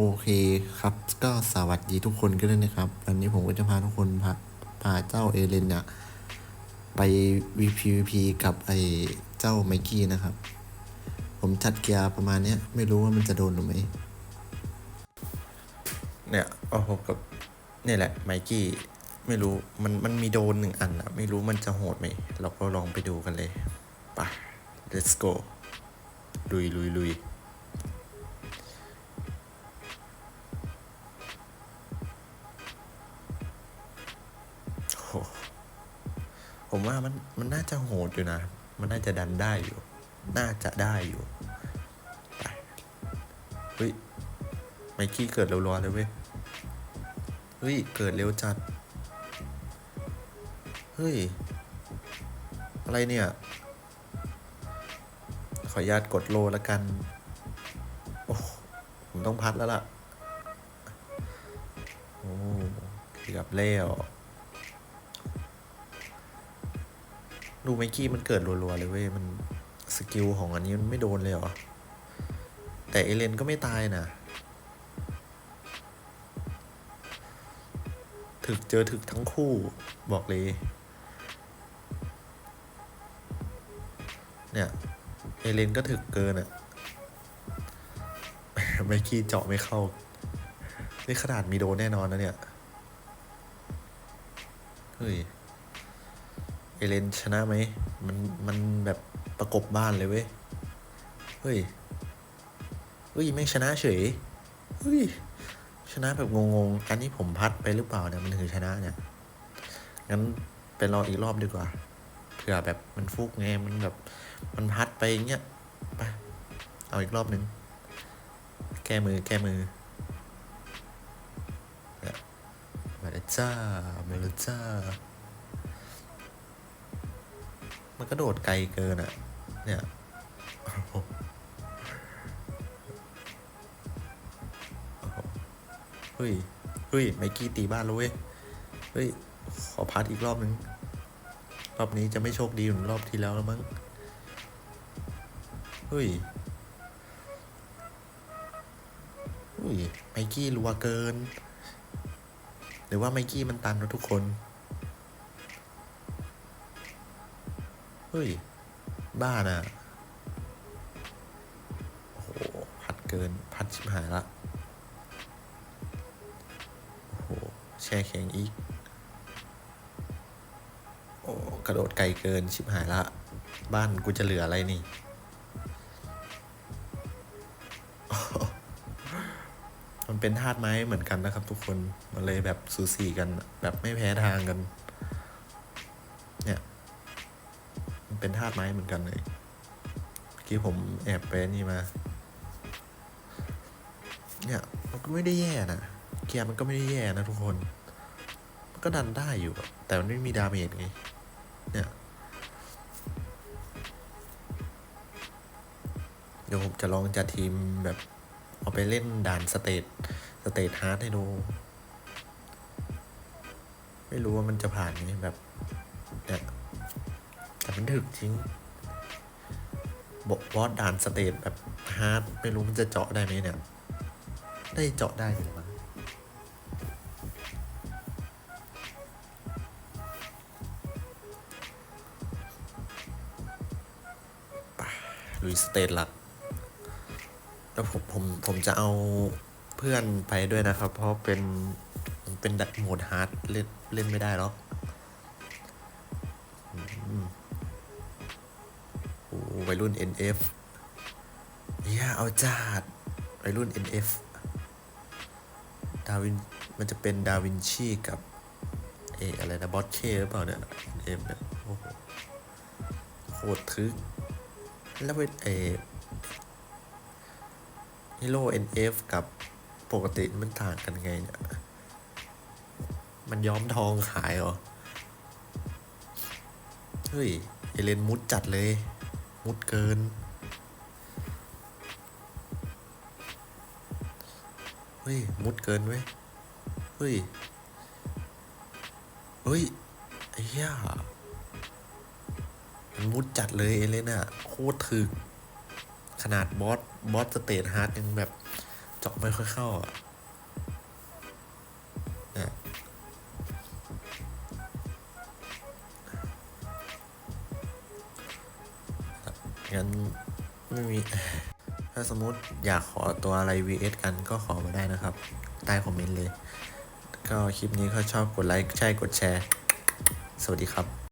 โอเคครับ ก็สวัสดีทุกคนกันด้วยนะครับ วันนี้ผมก็จะพาทุกคนพาพาเจ้าเอเลนเนี่ยไป VPVP กับไอ้เจ้าไมกี้นะครับ ผมจัดเกียร์ประมาณเนี้ย ไม่รู้ว่ามันจะโดนหรือไม่เนี่ยก็พบกับนี่แหละไมกี้ไม่รู้มันมันมีโดนหนึ่งอันอะไม่รู้มันจะโหดไหมเราก็ลองไปดูกันเลยไป let's go ลุยลุยลุย ผมว่ามันมันน่าจะโหดอยู่นะ มันน่าจะดันได้อยู่ น่าจะได้อยู่เฮ้ยไมกี้เกิดเร็วร้อนเลยเว้ย เฮ้ย เกิดเร็วจัด เฮ้ย อะไรเนี่ย ขออนุญาตกดโลแล้วกัน โอ้ ผมต้องพัดแล้วล่ะ โอ้เกือบแล้ว ดูไมกี้มันเกิดรัวๆเลยเว้ย มันสกิลของอันนี้มันไม่โดนเลยเหรอ แต่เอเลนก็ไม่ตายนะ ถึกเจอถึกทั้งคู่บอกเลย เนี่ย เอเลนก็ถึกเกินอะไมกี้เจาะไม่เข้า นี่ขนาดมีโดนแน่นอนนะเนี่ย เฮ้ย เอเลนชนะไหมมันมันแบบประกบบ้านเลยเว้ย เฮ้ย เฮ้ย ไม่งชนะเฉย เฮ้ย ชนะแบบงงๆ อันนี้ผมพัดไปหรือเปล่าเนี่ยมันถึงชนะเนี่ย งั้นไปรออีกรอบดีกว่า เผื่อแบบมันฟุกไง มันแบบ มันพัดไปอย่างเงี้ย ไป เอาอีกรอบหนึ่งแก้มือ แก้มือมาแล้วจ้ามาแล้วจ้า มันก็โดดไกลเกินอะเนี่ยเฮ้ยเฮ้ยไมกี้ตีบ้านแล้วเว้ยเฮ้ย ขอพัดอีกรอบนึง รอบนี้จะไม่โชคดีเหมือนรอบที่แล้วแล้วมั้ง เฮ้ยเฮ้ยไมกี้รัวเกิน หรือว่าไมกี้มันตันแล้วทุกคน เฮ้ย บ้าน่ะโอ้โห พัดเกิน พัดชิบหายละ โอ้โห แช่แข็งอีก โอ้กระโดดไกลเกิน ชิบหายละ บ้านกูจะเหลืออะไรนี่มันเป็นธาตุไม้เหมือนกันนะครับทุกคน มันเลยแบบสูสีกัน แบบไม่แพ้ทางกัน เป็นธาตุไม้เหมือนกันเลยเมื่อกี้ผมแอบไปนี่มา เนี่ยมันก็ไม่ได้แย่นะเกียร์มันก็ไม่ได้แย่นะทุกคน มันก็ดันได้อยู่ แต่มันไม่มีดาเมจไง เนี่ย เดี๋ยวผมจะลองจัดทีมแบบ เอาไปเล่นด่านสเตทสเตทฮาร์ดให้ดู ไม่รู้ว่ามันจะผ่านไหมแบบเนี่ย มันถึกจริงบอกบอสด่านสเตทแบบฮาร์ดไม่รู้มันจะเจาะได้ไหมเนี่ย ได้เจาะได้อยู่มั้งไปลุยสเตทหลัก แล้วผมผมผมจะเอาเพื่อนไปด้วยนะครับ เพราะเป็นเป็นโหมดฮาร์ดเล่นเล่นไม่ได้หรอก โอ้วัยรุ่น NF เฮียเอาจัดวัยรุ่น NF ดาวิน มันจะเป็นดาวินชีกับเออะไรนะบอสเคหรือเปล่าเนี่ยเอ็มเนี่ยโอ้โหโคตรทึก แล้วเป็นเอฮีโร่ NF กับปกติมันต่างกันไงเนี่ย มันย้อมทองขายเหรอ เฮ้ย เอเลนมุดจัดเลย มุดเกิน เฮ้ย มุดเกินเว้ย เฮ้ย เฮ้ย ไอ้เหี้ยมันมุดจัดเลยเอเลนอะโคตรถึก ขนาดบอส บอสสเตทฮาร์ดยังแบบเจาะไม่ค่อยเข้าอะ งั้นไม่มี ถ้าสมมติอยากขอตัวอะไร vs กันก็ขอมาได้นะครับ ใต้คอมเมนต์เลย ก็คลิปนี้ก็ชอบกดไลค์ ใช่กดแชร์ สวัสดีครับ